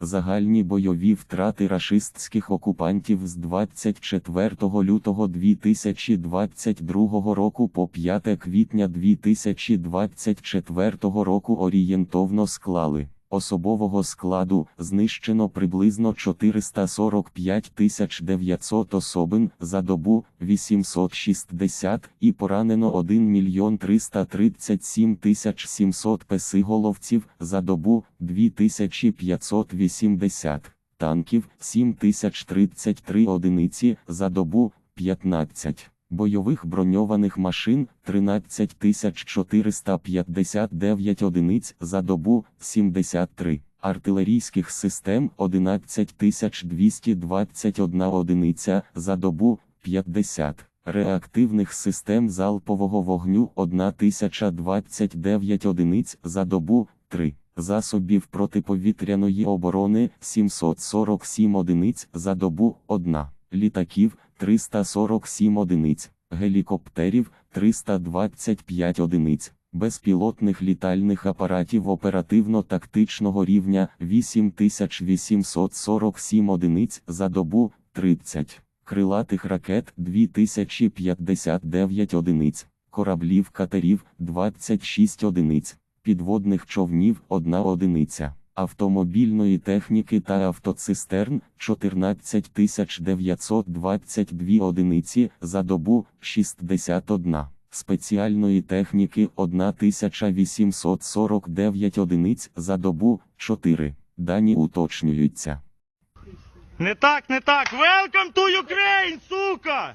Загальні бойові втрати рашистських окупантів з 24 лютого 2022 року по 5 квітня 2024 року орієнтовно склали. Особового складу знищено приблизно 445 900 особин за добу 860 і поранено 1 мільйон 337 700 песиголовців за добу 2580, танків 7033 одиниці за добу 15. Бойових броньованих машин 13459 одиниць за добу 73, артилерійських систем 11221 одиниця за добу 50, реактивних систем залпового вогню 1029 одиниць за добу 3. Засобів протиповітряної оборони 747 одиниць за добу 1, літаків 347 одиниць, гелікоптерів 325 одиниць, безпілотних літальних апаратів оперативно-тактичного рівня 8847 одиниць за добу 30, крилатих ракет 2059 одиниць, кораблів катерів 26 одиниць, підводних човнів 1 одиниця автомобільної техніки та автоцистерн 14 922 одиниці за добу 61, спеціальної техніки 1849 одиниць за добу 4. Дані уточнюються. Не так, не так. Welcome to Ukraine, сука!